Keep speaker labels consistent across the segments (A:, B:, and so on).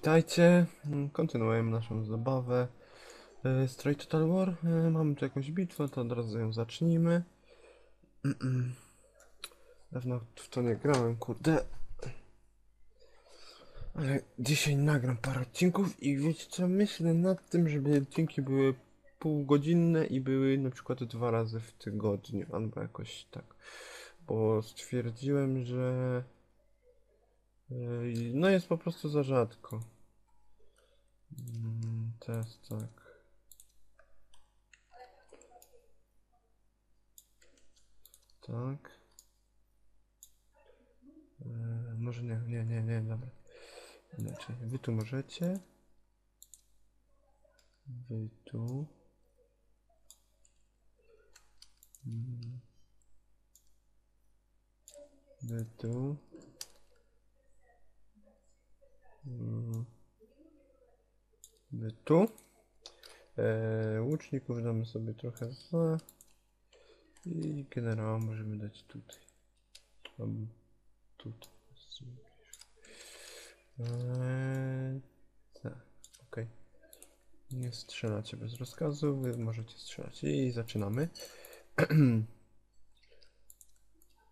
A: witajcie. Mm, Kontynuujemy naszą zabawę. E, Stray Total War. E, Mamy tu jakąś bitwę, to od razu ją zacznijmy. Dawno w to nie grałem, kurde. Ale dzisiaj nagram parę odcinków i wiecie co, myślę nad tym, żeby odcinki były półgodzinne i były na przykład dwa razy w tygodniu, albo jakoś tak. Bo stwierdziłem, że No jest po prostu za rzadko. Mm, Teraz tak. Tak. E, może nie, nie, nie, nie, dobra. Inaczej. Wy tu możecie. Wy tu. Mm. Wy tu. Mm. Wy tu. E, łuczników damy sobie trochę za. I generała możemy dać tutaj. Albo tutaj. Eee, tak, okej. Nie strzelacie bez rozkazu, wy możecie strzelać. I zaczynamy.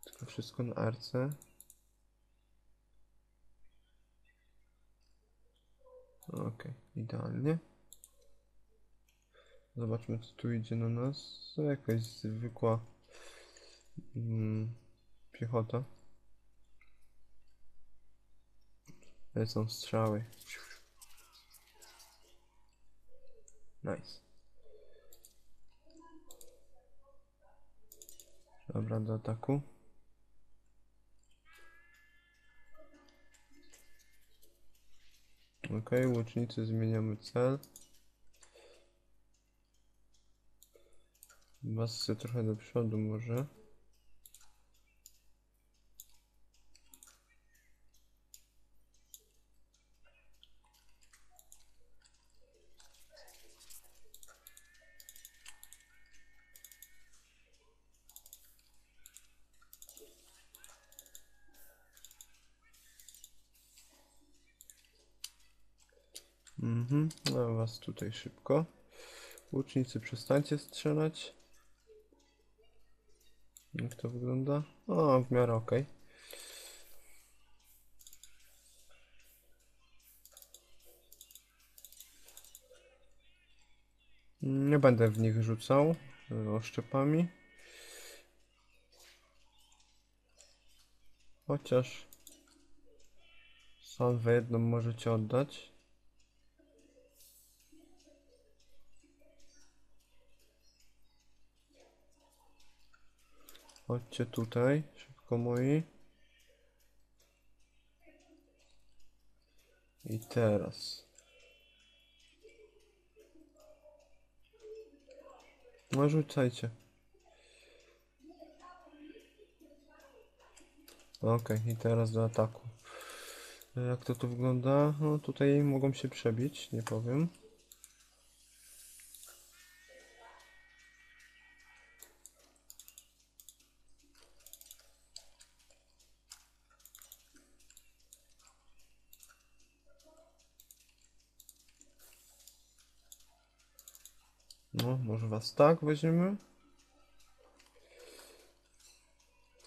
A: Tylko wszystko na arce. Okej, idealnie. Zobaczmy, co tu idzie na nas. Jakaś zwykła mm, piechota. Lecą strzały. Nice. Dobra, do ataku. Ok, łucznicy zmieniamy cel. Basy trochę do przodu może. Mhm, no was tutaj szybko. Łucznicy przestańcie strzelać. Jak to wygląda? O, w miarę ok. Nie będę w nich rzucał y, oszczepami. Chociaż salwę jedną możecie oddać. Chodźcie tutaj, szybko moi. I teraz. No rzucajcie. Okej, i teraz do ataku. Jak to tu wygląda? No tutaj mogą się przebić, nie powiem. No, może was tak weźmiemy?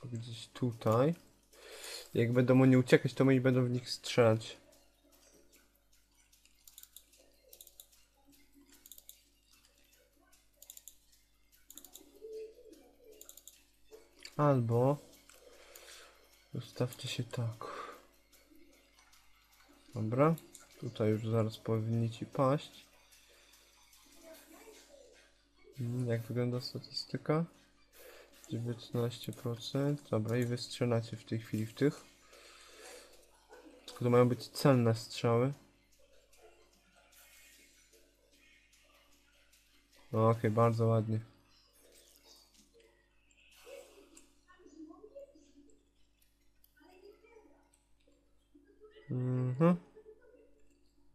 A: To gdzieś tutaj. Jak będą oni uciekać, to moi będą w nich strzelać. Albo ustawcie się tak. Dobra. Tutaj już zaraz powinni ci paść. Jak wygląda statystyka? 19%. Dobra, i wy strzelacie w tej chwili w tych. Tylko to mają być celne strzały. No, Okej, bardzo ładnie. Mhm.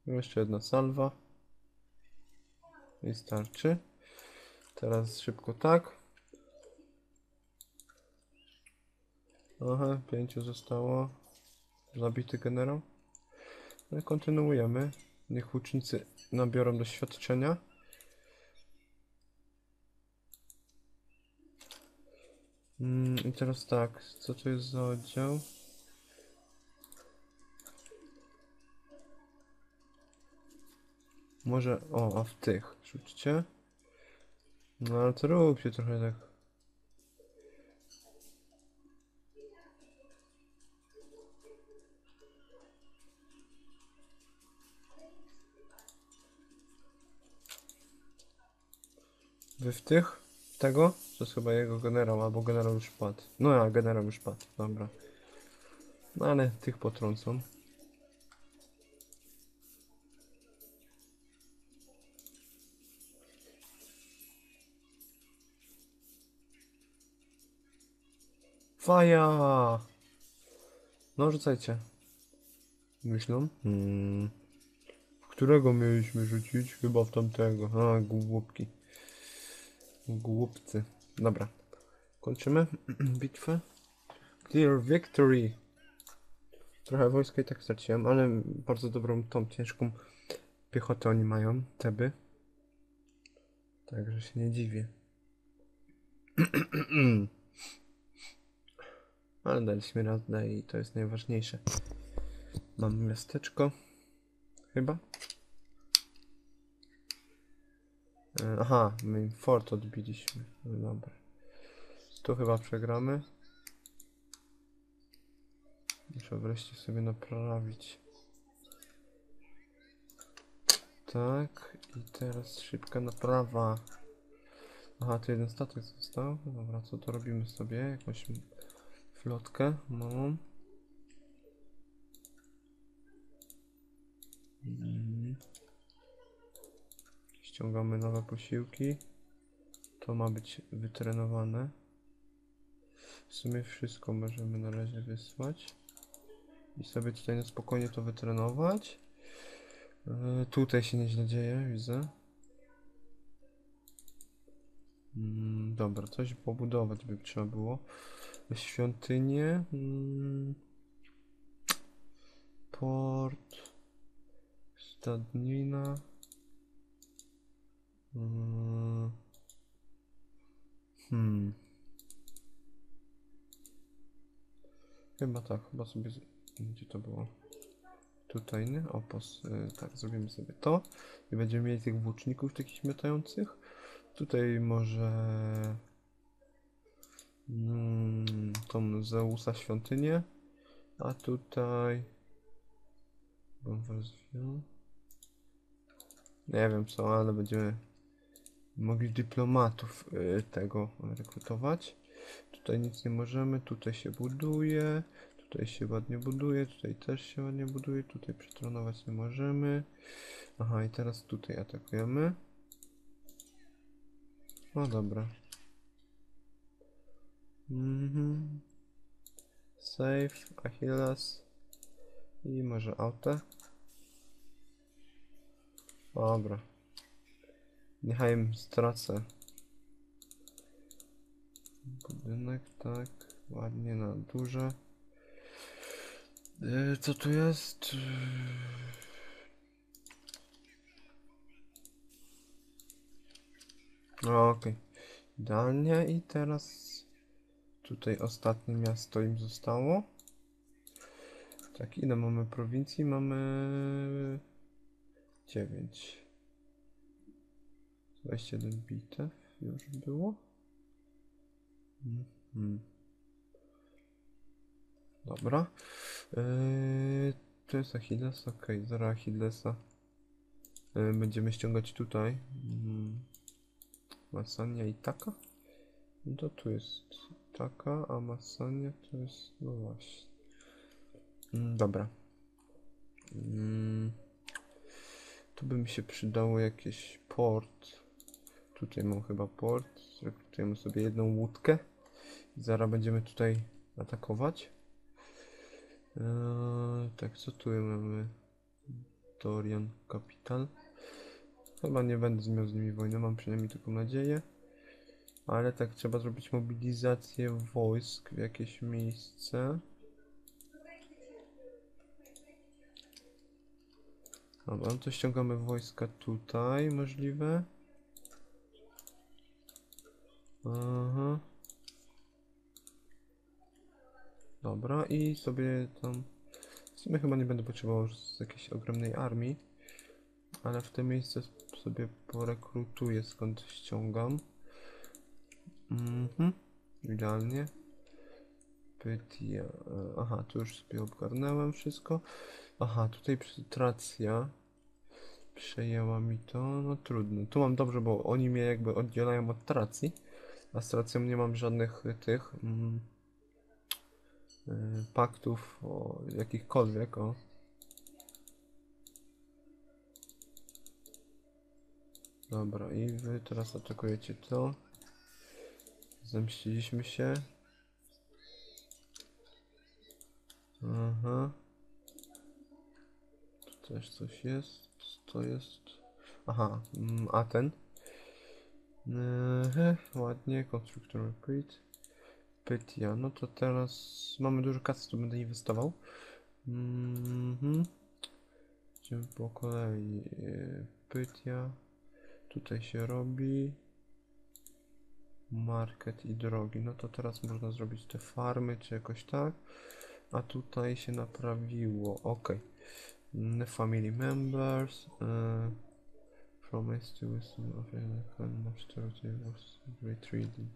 A: Jeszcze jedna salwa. I starczy. Teraz szybko tak. Aha, pięciu zostało. Zabity generał. No i kontynuujemy. Niech łucznicy nabiorą doświadczenia. Mm, I teraz tak, co to jest za oddział? Może, o, a w tych rzućcie. No ale to róbcie trochę tak. Wy w tych? Tego? To jest chyba jego generał, albo generał już padł. No ja, generał już padł, dobra. No ale tych potrącą. Faja! No rzucajcie. Myślą? Hmm. W którego mieliśmy rzucić? Chyba w tamtego. A, głupki. Głupcy. Dobra. Kończymy bitwę. Clear victory. Trochę wojska i tak straciłem, ale bardzo dobrą tą ciężką piechotę oni mają, Teby. Także się nie dziwię. ale daliśmy radę i to jest najważniejsze. Mam miasteczko. Chyba. E, Aha, my fort odbiliśmy. No dobra. Tu chyba przegramy. Muszę wreszcie sobie naprawić. Tak, i teraz szybka naprawa. Aha, tu jeden statek został. Dobra, co to robimy sobie? Jakąś m- flotkę małą. Mhm. Ściągamy nowe posiłki. To ma być wytrenowane. W sumie wszystko możemy na razie wysłać. I sobie tutaj na spokojnie to wytrenować. Yy, tutaj się nieźle dzieje, widzę. Mm, dobra, coś pobudować by trzeba było. Świątynię. Mm, port. Stadnina. Mm, Hmm. Chyba tak, chyba sobie. z- Gdzie to było? Tutaj, nie? Opos. y, tak, zrobimy sobie to. I będziemy mieli tych włóczników takich miotających. Tutaj może. Mm, tą Zeusa świątynię. A tutaj. Nie wiem co, ale będziemy mogli dyplomatów y, tego rekrutować. Tutaj nic nie możemy, tutaj się buduje, tutaj się ładnie buduje, tutaj też się ładnie buduje, tutaj przetronować nie możemy. Aha, i teraz tutaj atakujemy. No dobra. Mhm. Save, Achilles i może auto. Dobra. Niechaj stracę. Budynek, tak. Ładnie na duże. Yy, co tu jest? Okej. Idealnie i teraz tutaj ostatnie miasto im zostało. Tak, ile mamy prowincji? Mamy 9. 21 bitew już było. Mhm. Dobra. Yy, to jest Achilles, ok, zaraz Achillesa. Yy, będziemy ściągać tutaj. Mm. Masania i taka? No to tu jest taka, a Masania to jest, no właśnie. Mm, dobra. Mm. Tu by mi się przydało jakieś port. Tutaj mam chyba port. Zrekrutujemy sobie jedną łódkę. I zaraz będziemy tutaj atakować. Eee, tak, co tu mamy? Dorian Capital. Chyba nie będę miał z nimi wojny, mam przynajmniej taką nadzieję. Ale tak trzeba zrobić mobilizację wojsk w jakieś miejsce. Dobra, no to ściągamy wojska tutaj, możliwe. Aha. Dobra, i sobie tam... W sumie chyba nie będę potrzebował z jakiejś ogromnej armii. Ale w tym miejsce sobie porekrutuję skąd ściągam. Mhm. Idealnie. Pytia. e, Aha, tu już sobie ogarnąłem wszystko. Aha, tutaj Tracja przejęła mi to, no trudno. Tu mam dobrze, bo oni mnie jakby oddzielają od Tracji, a z Tracją nie mam żadnych y, tych mm, y, paktów o jakichkolwiek, o. Dobra, i wy teraz atakujecie to. Zemściliśmy się. Aha. Tu też coś jest. To jest. Aha, mm, a ten. Ehe, ładnie, konstruktor repeat. Pytia, no to teraz mamy dużo kasy, tu będę inwestował. Mhm. Idziemy po kolei. Pytia. Tutaj się robi. Market i drogi. No to teraz można zrobić te farmy, czy jakoś tak. A tutaj się naprawiło. Ok. Mm, Family members. From S to wisdom of great trading.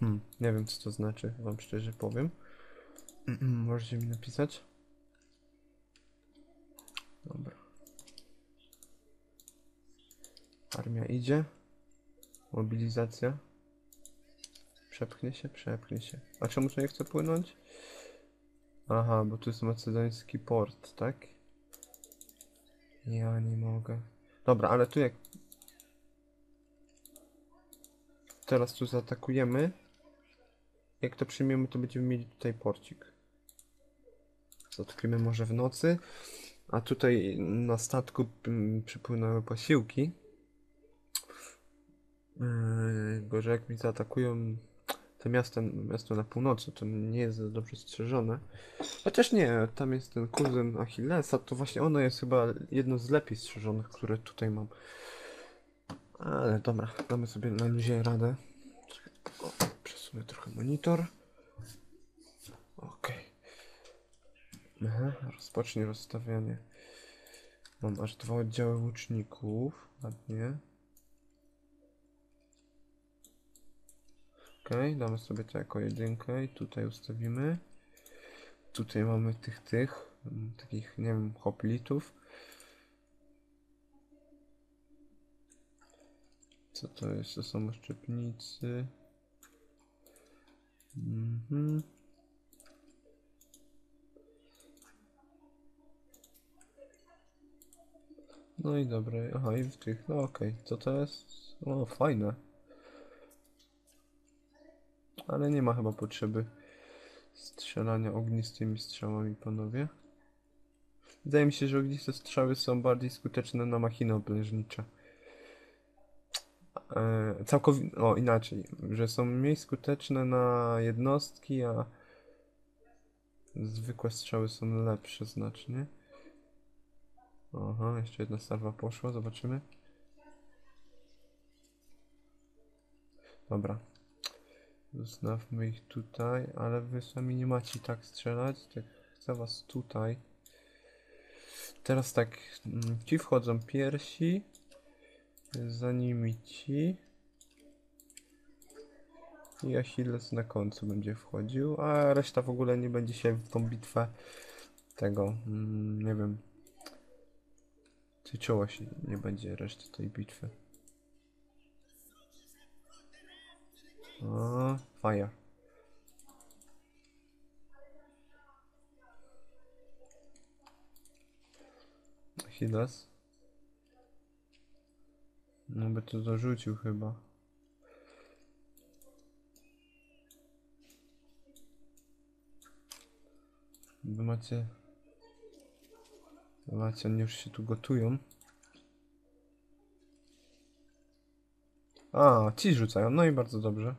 A: Hmm, nie wiem co to znaczy, wam szczerze powiem. Możecie mi napisać. Dobra. Armia idzie. Mobilizacja. Przepchnie się, przepchnie się. A czemu tu nie chce płynąć? Aha, bo tu jest macedoński port, tak? Ja nie mogę. Dobra, ale tu jak... Teraz tu zaatakujemy. Jak to przyjmiemy, to będziemy mieli tutaj porcik. Zaatakujemy może w nocy. A tutaj na statku mm, przypłynęły posiłki. Yy, Gorzej jak mi zaatakują te miasta, miasto na północy, to nie jest dobrze strzeżone. Chociaż nie, tam jest ten kuzyn Achillesa, to właśnie ono jest chyba jedno z lepiej strzeżonych, które tutaj mam. Ale dobra, damy sobie na luzie radę. O, przesunę trochę monitor. Okej. Aha, rozpocznij rozstawianie. Mam aż dwa oddziały łuczników. Ładnie. Okej, damy sobie to jako jedynkę i tutaj ustawimy. Tutaj mamy tych, tych, mm, takich, nie wiem, hoplitów. Co to jest? To są szczepnicy. Mhm. No i dobra, aha, i w tych, no okej, co to jest? O, fajne. Ale nie ma chyba potrzeby strzelania ognistymi strzałami, panowie. Wydaje mi się, że ogniste strzały są bardziej skuteczne na machiny oblężnicze. E, całkowicie, o inaczej, że są mniej skuteczne na jednostki, a zwykłe strzały są lepsze znacznie. Aha, jeszcze jedna salwa poszła, zobaczymy. Dobra. Zostawmy ich tutaj, ale wy sami nie macie tak strzelać, tak chcę was tutaj. Teraz tak, mm, ci wchodzą piersi, za nimi ci. I Achilles na końcu będzie wchodził, a reszta w ogóle nie będzie się w tą bitwę tego, mm, nie wiem, tyczyła się, nie będzie reszty tej bitwy. O, fire. Achilles. No by to dorzucił chyba. Wy macie... Macie, oni już się tu gotują. A, ci rzucają, no i bardzo dobrze.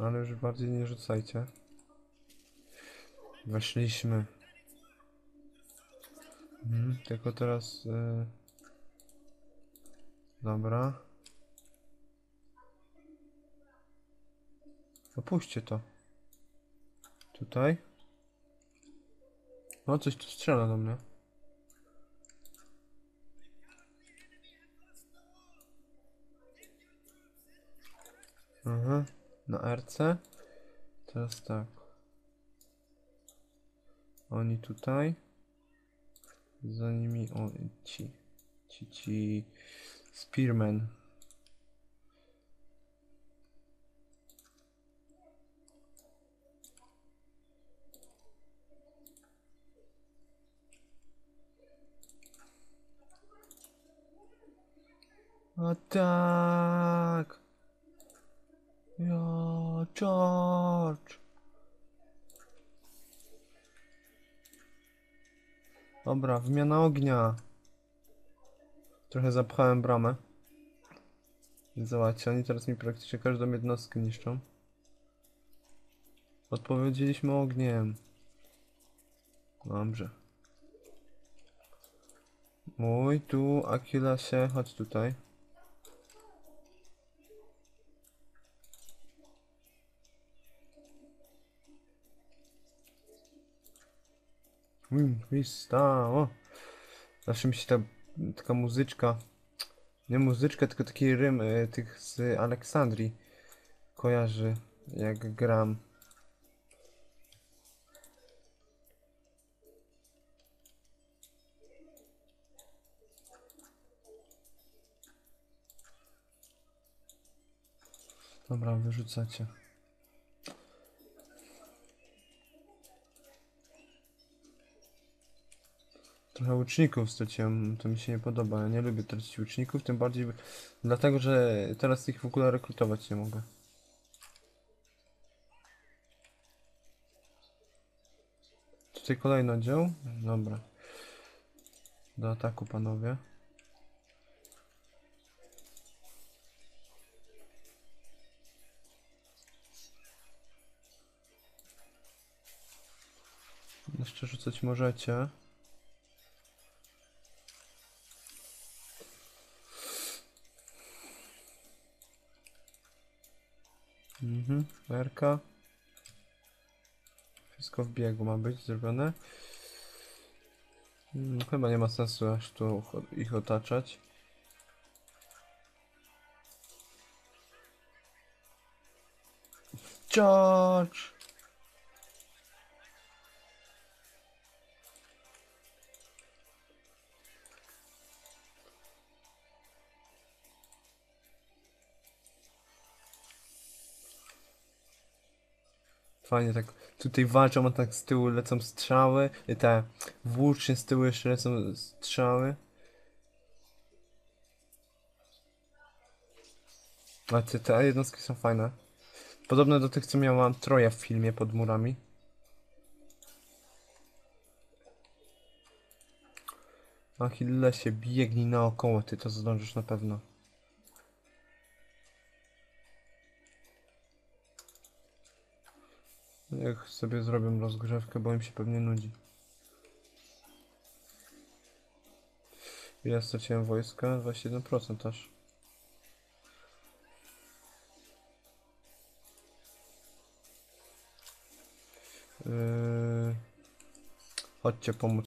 A: Ale już bardziej nie rzucajcie. Weszliśmy. Mhm, tylko teraz... y, Dobra. Opuśćcie to. Tutaj. No, coś tu strzela do mnie. Aha, na RC. Teraz tak. Oni tutaj. Za nimi o, ci. Ci, ci. Spearman. A tak. Ja, George. Dobra, wymiana ognia. Trochę zapchałem bramę. Zobaczcie, oni teraz mi praktycznie każdą jednostkę niszczą. Odpowiedzieliśmy ogniem. Dobrze. Mój tu, Akilasie, chodź tutaj. O. Zawsze mi się ta taka muzyczka, nie muzyczka, tylko taki rym y, tych z Aleksandrii kojarzy, jak gram. Dobra, wyrzucacie. Trochę łuczników straciłem, to mi się nie podoba. Ja nie lubię tracić łuczników, tym bardziej dlatego, że teraz ich w ogóle rekrutować nie mogę. Tutaj kolejny oddział? Dobra. Do ataku, panowie. Jeszcze rzucać możecie. Mhm, Merka. Wszystko w biegu ma być zrobione. Mm, chyba nie ma sensu aż tu ich otaczać. George! Fajnie tak tutaj walczą, a tak z tyłu lecą strzały. Te włócznie z tyłu jeszcze lecą strzały. A te, te jednostki są fajne. Podobne do tych, co miałam Troja w filmie pod murami. Achillesie, biegnij naokoło, ty to zdążysz na pewno. Niech sobie zrobią rozgrzewkę, bo im się pewnie nudzi. Ja straciłem wojska, 21% aż. Yy... Chodźcie pomóc